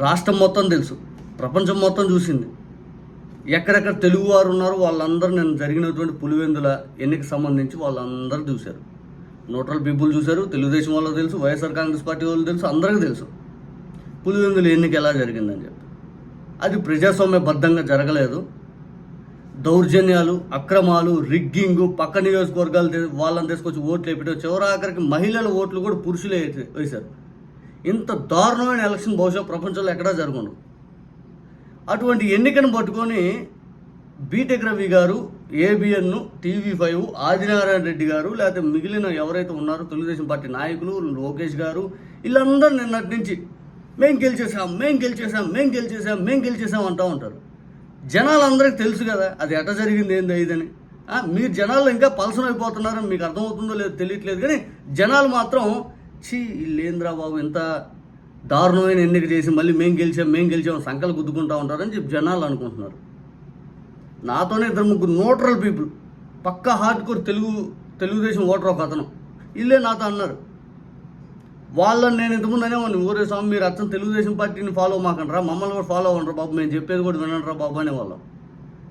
రాష్ట్రం మొత్తం తెలుసు. ప్రపంచం మొత్తం చూసింది. ఎక్కడెక్కడ తెలుగు వారు ఉన్నారో వాళ్ళందరూ నేను జరిగినటువంటి పులివెందుల ఎన్నిక సంబంధించి వాళ్ళందరూ చూశారు. న్యూట్రల్ పీపుల్ చూశారు తెలుగుదేశం వాళ్ళు తెలుసు వైఎస్ఆర్ కాంగ్రెస్ పార్టీ వాళ్ళు తెలుసు అందరికీ తెలుసు. పులివెందుల ఎన్నిక ఎలా జరిగిందని చెప్పి. అది ప్రజాస్వామ్యబద్ధంగా జరగలేదు. దౌర్జన్యాలు అక్రమాలు రిగ్గింగ్ పక్క నియోజకవర్గాలు వాళ్ళని తీసుకొచ్చి ఓట్లు వేయడం చివరాఖరికి మహిళల ఓట్లు కూడా పురుషులే వేశారు. ఇంత దారుణమైన ఎలక్షన్ బహుశా ప్రపంచంలో ఎక్కడా జరగదు అటువంటి ఎన్నికను పట్టుకొని బీటెక్ రవి గారు ఏబిఎన్ను టీవీ ఫైవ్ ఆదినారాయణ రెడ్డి గారు లేకపోతే మిగిలిన ఎవరైతే ఉన్నారో తెలుగుదేశం పార్టీ నాయకులు లోకేష్ గారు వీళ్ళందరూ నిన్నటి నుంచి మేం గెలిచేసాం మేం గెలిచేసాం మేం గెలిచేసాం మేం గెలిచేసాం అంటూ ఉంటారు. జనాలందరికీ తెలుసు కదా అది ఎట జరిగింది ఏంది ఇదని మీరు జనాలు ఇంకా పలసమైపోతున్నారని మీకు అర్థమవుతుందో లేదో తెలియట్లేదు కానీ జనాలు మాత్రం చీ లేంద్రా బాబు ఎంత దారుణమైన ఎన్నిక చేసి మళ్ళీ మేము గెలిచాం మేము గెలిచాం సంకలు గుద్దుకుంటా ఉంటారని చెప్పి జనాలు అనుకుంటున్నారు. నాతోనే ఇద్దరు ముగ్గురు న్యూట్రల్ పీపుల్. పక్క hard core Telugu Telugu Desam voter ఒక అతను. ఇల్లే నాతో అన్నారు. వాళ్ళని నేను ఇంతకుముందు అనేవాడిని ఊరే స్వామి మీరు అచ్చం తెలుగుదేశం పార్టీని ఫాలో మాకంటారా మమ్మల్ని కూడా ఫాలో అవ్వండి బాబు మేము చెప్పేది కూడా వినండిరా బాబు అనేవాళ్ళం.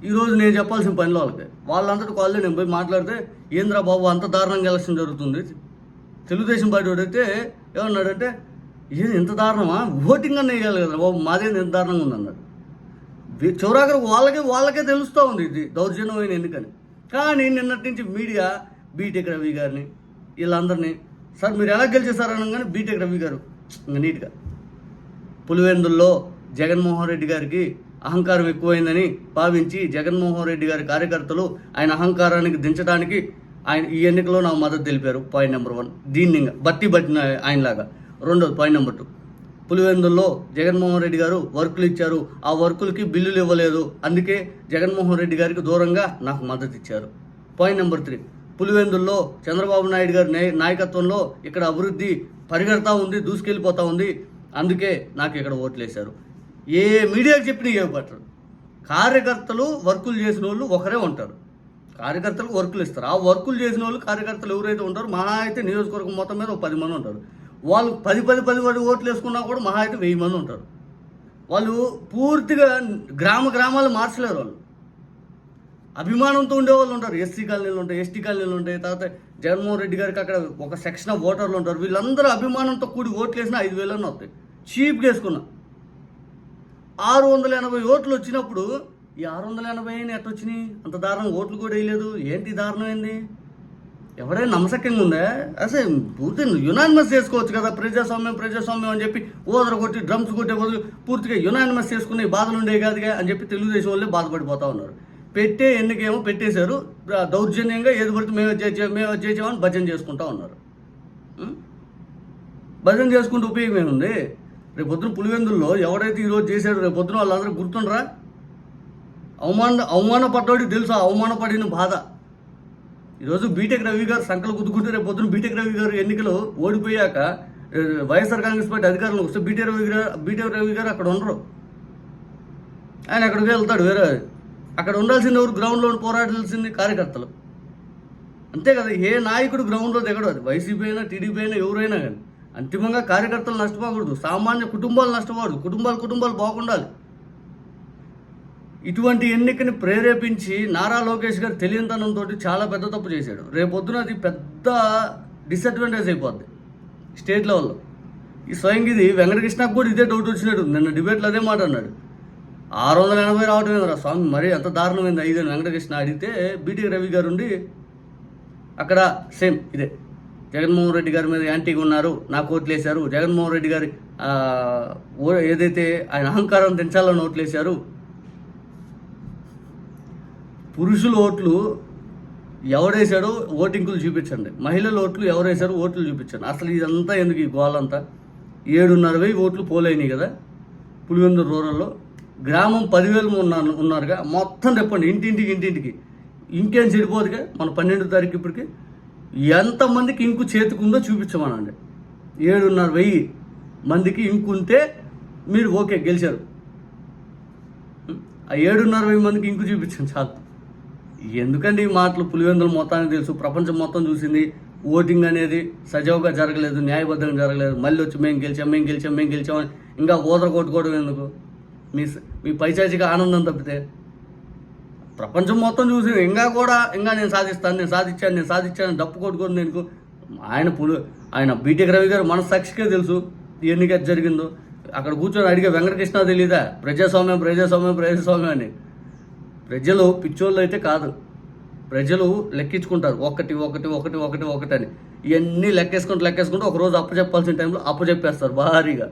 ఈరోజు నేను చెప్పాల్సిన పనిలో వాళ్ళకి. వాళ్ళంతటి వాళ్ళే నేను పోయి మాట్లాడితే ఏంద్రా బాబు అంత దారుణంగా ఎలక్షన్ జరుగుతుంది తెలుగుదేశం పార్టీ వాడైతే ఏమన్నాడంటే ఏది ఇంత దారుణమా? ఓటింగ్ అన్న వేయాలి కదా బాబు మాదే ఎంత దారుణంగా ఉందన్నాడు చివరాకరు వాళ్ళకే వాళ్ళకే తెలుస్తూ ఉంది ఇది దౌర్జన్యమైన ఎన్నికని. కానీ నిన్నటి నుంచి మీడియా బీటెక్ రవి గారిని వీళ్ళందరినీ సార్ మీరు ఎలా గెలిచేశారని కానీ బీటెక్ రవి గారు ఇంకా నీట్గా పులివెందుల్లో జగన్మోహన్ రెడ్డి గారికి అహంకారం ఎక్కువైందని భావించి జగన్మోహన్ రెడ్డి గారి కార్యకర్తలు ఆయన అహంకారానికి దించడానికి ఆయన ఈ ఎన్నికలో నాకు మద్దతు తెలిపారు పాయింట్ నెంబర్ వన్ దీన్ని బట్టి పట్టిన ఆయనలాగా. రెండోది పాయింట్ నెంబర్ టూ పులివెందుల్లో జగన్మోహన్ రెడ్డి గారు వర్కులు ఇచ్చారు. ఆ వర్కులకి బిల్లులు ఇవ్వలేదు. అందుకే జగన్మోహన్ రెడ్డి గారికి దూరంగా నాకు మద్దతు ఇచ్చారు. పాయింట్ నెంబర్ త్రీ పులివెందుల్లో చంద్రబాబు నాయుడు గారి నాయకత్వంలో ఇక్కడ అభివృద్ధి పరిగెడతా ఉంది దూసుకెళ్ళిపోతా ఉంది. అందుకే నాకు ఇక్కడ ఓట్లేశారు. ఏ మీడియాకి చెప్పిన ఏ పట్టరు. కార్యకర్తలు వర్కులు చేసిన వాళ్ళు ఒకరే ఉంటారు. కార్యకర్తలకు వర్కులు ఇస్తారు. ఆ వర్కులు చేసిన వాళ్ళు కార్యకర్తలు ఎవరైతే ఉంటారో మహా అయితే నియోజకవర్గం మొత్తం మీద ఒక పది మంది ఉంటారు. వాళ్ళు పది పది పది పది ఓట్లు వేసుకున్నా కూడా మహా అయితే వెయ్యి మంది ఉంటారు. వాళ్ళు పూర్తిగా గ్రామ గ్రామాలు మార్చలేరు వాళ్ళు. అభిమానంతో ఉండేవాళ్ళు ఉంటారు. ఎస్సీ కాలనీలు ఉంటాయి ఎస్టీ కాలనీలు ఉంటాయి తర్వాత జగన్మోహన్ రెడ్డి గారికి అక్కడ ఒక సెక్షన్ ఆఫ్ ఓటర్లు ఉంటారు. వీళ్ళందరూ అభిమానంతో కూడి ఓట్లు వేసినా ఐదు వేలన్నా వస్తాయి. చీప్గా వేసుకున్నా. ఆరు వందల ఎనభై ఓట్లు వచ్చినప్పుడు ఈ ఆరు వందల ఎనభై ఎట్ట వచ్చినాయి అంత దారుణం ఓట్లు కూడా వేయలేదు. ఏంటి దారుణం ఏంది? ఎవరైనా నమ్మసక్యంగా ఉందా అసలు పూర్తి యునానిమస్ చేసుకోవచ్చు కదా ప్రజాస్వామ్యం ప్రజాస్వామ్యం అని చెప్పి ఓదర కొట్టి డ్రమ్స్ కొట్టే బదులు పూర్తిగా యునానిమస్ చేసుకునే బాధలు ఉండే కాదుగా అని చెప్పి తెలుగుదేశం వాళ్ళే బాధపడిపోతా ఉన్నారు. పెట్టే ఎన్నికేమో పెట్టేశారు. దౌర్జన్యంగా ఏది పడితే మేము చేసే మేము చేసామని భజన చేసుకుంటా ఉన్నారు. భజన చేసుకుంటే ఉపయోగం ఏముంది? రేపు పొద్దున పులివెందుల్లో ఎవడైతే ఈరోజు చేశాడో రేపు పొద్దున వాళ్ళందరూ గుర్తుండరా? అవమాన అవమానపడ్డోడికి తెలుసు? అవమానపడిన బాధ. ఈరోజు బీటెక్ రవి గారు సంకలు గుద్దుకుంటే రేపు పొద్దున బీటెక్ రవి గారు ఎన్నికలు ఓడిపోయాక వైఎస్ఆర్ కాంగ్రెస్ పార్టీ అధికారంలో వస్తే బీటెక్ రవి గారు బీటెక్ రవి గారు అక్కడ ఉండరు. ఆయన అక్కడికి వెళ్తాడు వేరే అక్కడ ఉండాల్సింది ఎవరు? గ్రౌండ్లో పోరాడాల్సింది కార్యకర్తలు. అంతే కదా ఏ నాయకుడు గ్రౌండ్లో దిగడు అది. వైసీపీ అయినా టీడీపీ అయినా ఎవరైనా కానీ. అంతిమంగా కార్యకర్తలు నష్టపోకూడదు. సామాన్య కుటుంబాలు నష్టపోకూడదు. కుటుంబాలు కుటుంబాలు బాగుండాలి. ఇటువంటి ఎన్నికని ప్రేరేపించి నారా లోకేష్ గారు తెలియనితనంతో చాలా పెద్ద తప్పు చేశాడు. రేపొద్దున అది పెద్ద డిసడ్వాంటేజ్ అయిపోద్ది స్టేట్ లెవెల్లో. ఈ స్వయంగా ఇది వెంకటకృష్ణకు కూడా ఇదే డౌట్ వచ్చినట్టు నిన్న డిబేట్లో అదే మాట అన్నాడు. ఆరు వందల ఎనభై రావటం ఏందిరా స్వామి మరి ఎంత దారుణమైంది ఐదు వెంకటకృష్ణ అడిగితే బీటీ రవి గారు ఉండి అక్కడ సేమ్ ఇదే. జగన్మోహన్ రెడ్డి గారి మీద యాంటీగా ఉన్నారు నాకు ఓట్లేశారు జగన్మోహన్ రెడ్డి గారి ఏదైతే ఆయన అహంకారం తెంచాలని ఓట్లేశారు పురుషుల ఓట్లు ఎవడేశాడో ఓటింగులు చూపించండి. మహిళల ఓట్లు ఎవరేశారో ఓట్లు చూపించండి. అసలు ఇదంతా ఎందుకు ఈ గోలంతా? ఏడున్నర వెయ్యి ఓట్లు పోలైనాయి కదా పులివెందులు రూరల్లో. గ్రామం పదివేలు ఉన్నారు ఉన్నారుగా. మొత్తం చెప్పండి ఇంటింటికి ఇంటింటికి. ఇంకేం చెడిపోదుగా? మన పన్నెండు తారీఖు ఇప్పటికి ఎంతమందికి ఇంకు చేతికుందో చూపించమనండి. ఏడున్నర వెయ్యి మందికి ఇంకు ఉంటే మీరు ఓకే గెలిచారు. ఆ ఏడున్నర వెయ్యి మందికి ఇంకు చూపించండి చాలు. ఎందుకండి ఈ మాటలు? పులివెందుల మొత్తానికి తెలుసు. ప్రపంచం మొత్తం చూసింది. ఓటింగ్ అనేది సజావుగా జరగలేదు న్యాయబద్ధంగా జరగలేదు. మళ్ళీ వచ్చి మేము గెలిచాం మేము గెలిచాం మేము గెలిచామని ఇంకా ఊదర కొట్టుకోవడం ఎందుకు? మీ మీ పైచాచిక ఆనందం తప్పితే. ప్రపంచం మొత్తం చూసి ఇంకా కూడా ఇంకా నేను సాధిస్తాను నేను సాధించాను నేను సాధించాను డప్పు కొట్టుకొని నేను ఆయన పులు ఆయన బీటెక్ రవి గారు మన సాక్షికే తెలుసు ఎన్నిక జరిగిందో. అక్కడ కూర్చొని అడిగే వెంకటకృష్ణ తెలీదా? ప్రజాస్వామ్యం ప్రజాస్వామ్యం ప్రజాస్వామ్యం అని. ప్రజలు పిచ్చోళ్ళు అయితే కాదు. ప్రజలు లెక్కించుకుంటారు. ఒకటి ఒకటి ఒకటి ఒకటి ఒకటి అని. ఇవన్నీ లెక్కేసుకుంటూ లెక్కేసుకుంటూ ఒక రోజు అప్పచెప్పాల్సిన టైంలో అప్పు చెప్పేస్తారు భారీగా.